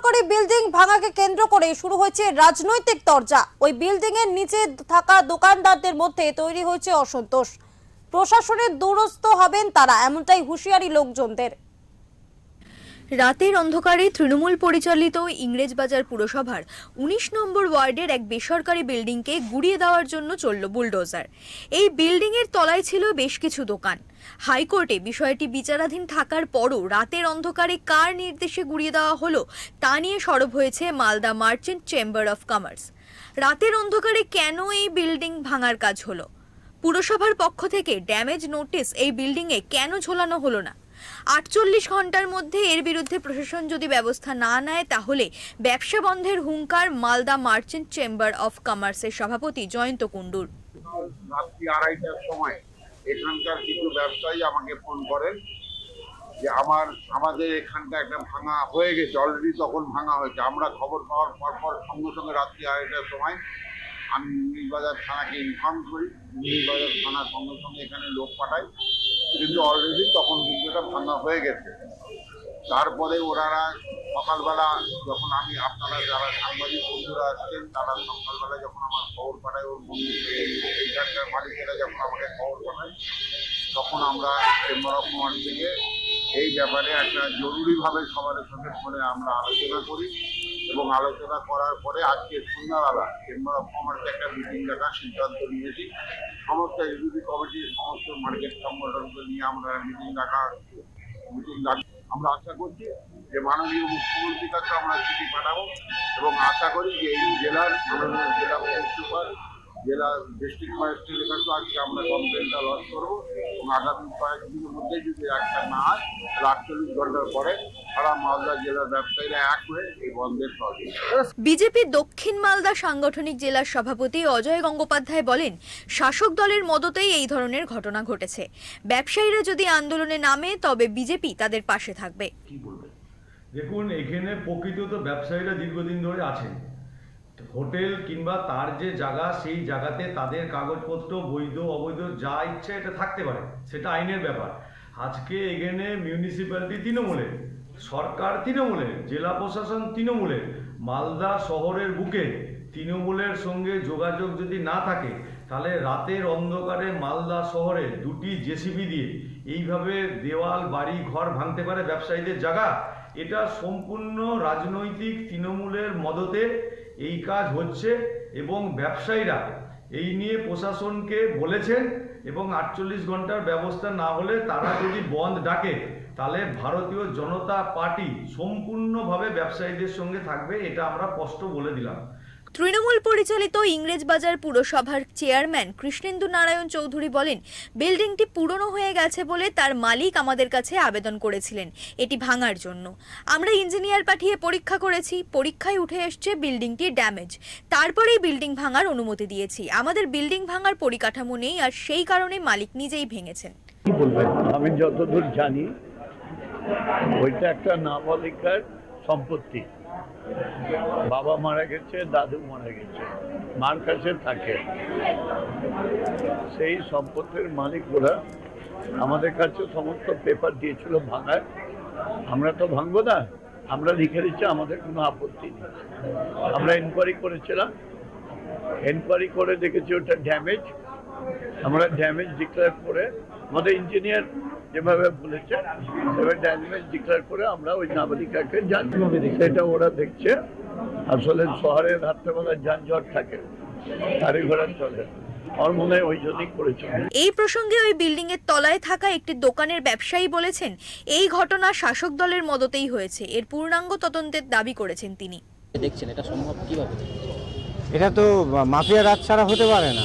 বেসরকারি বিল্ডিং ভাঙাকে কেন্দ্র করে শুরু হয়েছে রাজনৈতিক তরজা। ওই বিল্ডিং এর নিচে থাকা দোকানদারদের মধ্যে তৈরি হয়েছে অসন্তোষ। প্রশাসনের দূরস্থ হবেন তারা, এমনটাই হুঁশিয়ারি লোকজনদের। রাতের অন্ধকারে তৃণমূল পরিচালিত ইংরেজবাজার পুরসভার ১৯ নম্বর ওয়ার্ডের এক বেসরকারি বিল্ডিংকে গুড়িয়ে দেওয়ার জন্য চলল বুলডোজার। এই বিল্ডিংয়ের তলায় ছিল বেশ কিছু দোকান। হাইকোর্টে বিষয়টি বিচারাধীন থাকার পরও রাতের অন্ধকারে কার নির্দেশে গুড়িয়ে দেওয়া হলো তা নিয়ে সরব হয়েছে Malda merchant chamber of commerce. রাতের অন্ধকারে কেন এই বিল্ডিং ভাঙার কাজ হলো? পুরসভার পক্ষ থেকে ড্যামেজ নোটিশ এই বিল্ডিংয়ে কেন ঝোলানো হলো না? আটচল্লিশ ঘণ্টার মধ্যে এর বিরুদ্ধে প্রশাসন যদি ব্যবস্থা না নেয়, তাহলে ব্যবসা বন্ধের হুঙ্কার মালদা মার্চেন্ট চেম্বার অফ কমার্সের সভাপতি জয়ন্ত কুণ্ডুর। রাত্রি আড়াইটার সময় এখানকার কিছু ব্যবসায়ী আমাকে ফোন করেন যে আমার আমাদের এখানটা একটা ভাঙা হয়ে গেছে অলরেডি তখন ভাঙা হয়েছে। আমরা খবর পাওয়ার পর পর সঙ্গে সঙ্গে রাত্রি আড়াইটার সময় আমি নীলবাজার থানাকে ইনফর্ম করি। নীলবাজার থানার সঙ্গে সঙ্গে এখানে লোক পাঠাই। কিন্তু অলরেডি তখন কিন্তু এটা ভাঙা হয়ে গেছে। তারপরে ওনারা সকালবেলা যখন আমি আপনারা যারা সাংবাদিক বন্ধুরা আসছেন তারা সকালবেলা যখন আমার খবর পাঠায়, ওর এইখানকার মালিকেরা যখন আমাকে খবর পাঠায় তখন আমরা চেম্বার অফ কমার্স থেকে এই ব্যাপারে একটা জরুরিভাবে সবার সঙ্গে ফোনে আমরা আলোচনা করি এবং আলোচনা করার পরে আজকে সন্ধ্যাবেলা চেম্বার অফ কমার্সে একটা মিটিং ডাকার সিদ্ধান্ত নিয়েছি। সমস্ত এক্সিকিউটিভ কমিটির সমস্ত মার্কেট সংগঠনকে নিয়ে আমরা মিটিং ডাকা মিটিং ডাক আমরা আশা করছি যে মাননীয় মুখ্যমন্ত্রীর কাছে আমরা চিঠি পাঠাবো এবং আশা করি যে এই জেলার জেলা পুলিশ সুপার জেলা ডিস্ট্রিক্ট ম্যাজিস্ট্রেটের কাছে আজকে আমরা কমপ্লেনটা লঞ্চ করব এবং আগামী কয়েকদিনের মধ্যে যদি একটা না হয় তাহলে আটচল্লিশ ঘণ্টার পরে সারা মালদা জেলার ব্যবসায়ীরা এক হয়ে এই বন্ধের বিজেপি দক্ষিণ মালদা সাংগঠনিক জেলার সভাপতি অজয় গঙ্গোপাধ্যায় বলেন শাসক দলের মদতেই এই ধরনের ঘটনা ঘটেছে। ব্যবসায়ীরা যদি আন্দোলনে নামে তবে বিজেপি তাদের পাশে থাকবে। কি বলবেন দেখুন এখানে প্রকৃত তো ব্যবসায়ীরা দীর্ঘদিন ধরে আছেন। হোটেল কিংবা তার যে জায়গা, সেই জায়গাতে তাদের কাগজপত্র, বৈধ, অবৈধ, যা ইচ্ছা এটা থাকতে পারে। সেটা আইনের ব্যাপার। আজকে এখানে মিউনিসিপ্যালিটি তৃণমূলের সরকার তৃণমূলের জেলা প্রশাসন তৃণমূলের মালদা শহরের বুকে তৃণমূলের সঙ্গে যোগাযোগ যদি না থাকে, তাহলে রাতের অন্ধকারে মালদা শহরে দুটি জেসিবি দিয়ে এইভাবে দেওয়াল, বাড়ি, ঘর ভাঙতে পারে ব্যবসায়ীদের জায়গা। এটা সম্পূর্ণ রাজনৈতিক তৃণমূলের মদতে এই কাজ হচ্ছে এবং ব্যবসায়ীরা এই নিয়ে প্রশাসনকে বলেছেন এবং আটচল্লিশ ঘণ্টার ব্যবস্থা না হলে তারা যদি বন্ধ ডাকে, তাহলে ভারতীয় জনতা পার্টি সম্পূর্ণভাবে ব্যবসায়ীদের সঙ্গে থাকবে, এটা আমরা স্পষ্ট বলে দিলাম। তৃণমূল পরিচালিত ইংরেজবাজার পুরসভার চেয়ারম্যান কৃষ্ণেন্দু নারায়ণ চৌধুরী বলেন, বিল্ডিংটি পুরনো হয়ে গেছে বলে তার মালিক আমাদের কাছে আবেদন করেছিলেন। এটি ভাঙার জন্য। আমরা ইঞ্জিনিয়ার পাঠিয়ে পরীক্ষা করেছি। পরীক্ষায় উঠে এসছে বিল্ডিংটি ড্যামেজ। তারপরেই বিল্ডিং ভাঙার অনুমতি দিয়েছি। আমাদের বিল্ডিং ভাঙার পরিকাঠামো নেই আর সেই কারণে মালিক নিজেই ভেঙেছেন। আমি যতদূর জানি, ওইটা একটা নাবালিকার সম্পত্তি। বাবা মারা গেছে, দাদু মারা গেছে, মার কাছে থাকে। সেই সম্পত্তির মালিক ওরা আমাদের কাছে সমস্ত পেপার দিয়েছিল ভাঙায়। আমরা তো ভাঙবো না, আমরা লিখে দিচ্ছি, আমাদের কোনো আপত্তি নেই। আমরা এনকোয়ারি করেছিলাম। এনকোয়ারি করে দেখেছি ওটা ড্যামেজ আমরা ড্যামেজ ডিক্লেয়ার করে আমাদের ইঞ্জিনিয়ার যেভাবে বলেছে সেভাবে ড্যামেজ ডিক্লেয়ার করে আমরা ওই নাবালিকাকে জানি সেটা ওরা দেখছে। আসলে শহরে রাত্রেবেলা যানজট থাকে গাড়ি ঘোড়া চলে। এই প্রসঙ্গে ওই বিল্ডিং এর তলায় থাকা একটি দোকানের ব্যবসায়ী বলেছেন এই ঘটনা শাসক দলের মদতেই হয়েছে। এর পূর্ণাঙ্গ তদন্তের দাবি করেছেন তিনি। দেখছেন এটা সম্ভব কীভাবে? এটা তো মাফিয়া রাত ছাড়া হতে পারে না।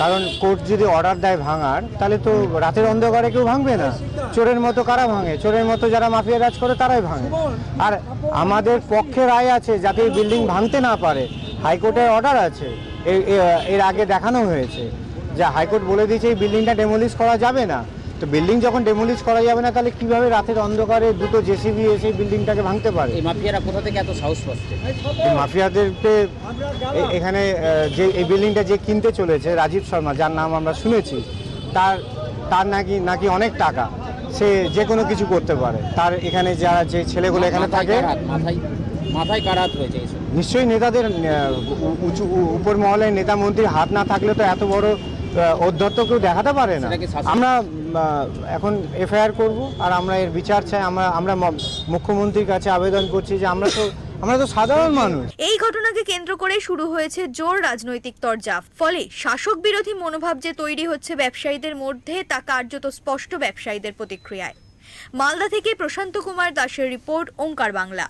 কারণ কোর্ট যদি অর্ডার দেয় ভাঙার, তাহলে তো রাতের অন্ধকারে কেউ ভাঙবে না। চোরের মতো কারা ভাঙে? চোরের মতো যারা মাফিয়া রাজ করে, তারাই ভাঙে। আর আমাদের পক্ষে রায় আছে, যাতে বিল্ডিং ভাঙতে না পারে। হাইকোর্টের অর্ডার আছে। এর আগে দেখানো হয়েছে। যে হাইকোর্ট বলে দিয়েছে, এই বিল্ডিংটা ডেমোলিশ করা যাবে না। তো বিল্ডিং যখন ডেমোলিশ করা যাবে না তাহলে কীভাবে রাতের অন্ধকারে দুটো জেসিবি এসে বিল্ডিংটাকে ভাঙতে পারে? এই মাফিয়ারা কোথা থেকে এত সাহস পাচ্ছে? এই মাফিয়াদেরকে এ- এখানে আহ, যে এই বিল্ডিংটা যে কিনতে চলেছে রাজীব শর্মা যার নাম আমরা শুনেছি তার তার নাকি নাকি অনেক টাকা। সে যে কোনো কিছু করতে পারে। তার এখানে যারা যে ছেলেগুলো এখানে মাথায় থাকে কার হাত? মাথায় মাথায় কার রয়েছে নিশ্চয়ই নেতাদের আহ, উ- উঁচু উ- উপর মহলের নেতা মন্ত্রীর হাত না থাকলে তো এত বড় আহ, ঔদ্ধত্য কেউ দেখাতে পারে না। শাসন- আমরা এখন এফআইআর করব আর আমরা এর বিচার চাই, আমরা আমরা মুখ্যমন্ত্রীর কাছে আবেদন করছি যে আমরা তো আমরা তো সাধারণ মানুষ। এই ঘটনাকে কেন্দ্র করে শুরু হয়েছে জোর রাজনৈতিক তরজা। ফলে শাসক বিরোধী মনোভাব যে তৈরি হচ্ছে ব্যবসায়ীদের মধ্যে, তা কার্যত স্পষ্ট ব্যবসায়ীদের প্রতিক্রিয়ায়। মালদা থেকে প্রশান্ত কুমার দাসের রিপোর্ট, ওঙ্কার বাংলা।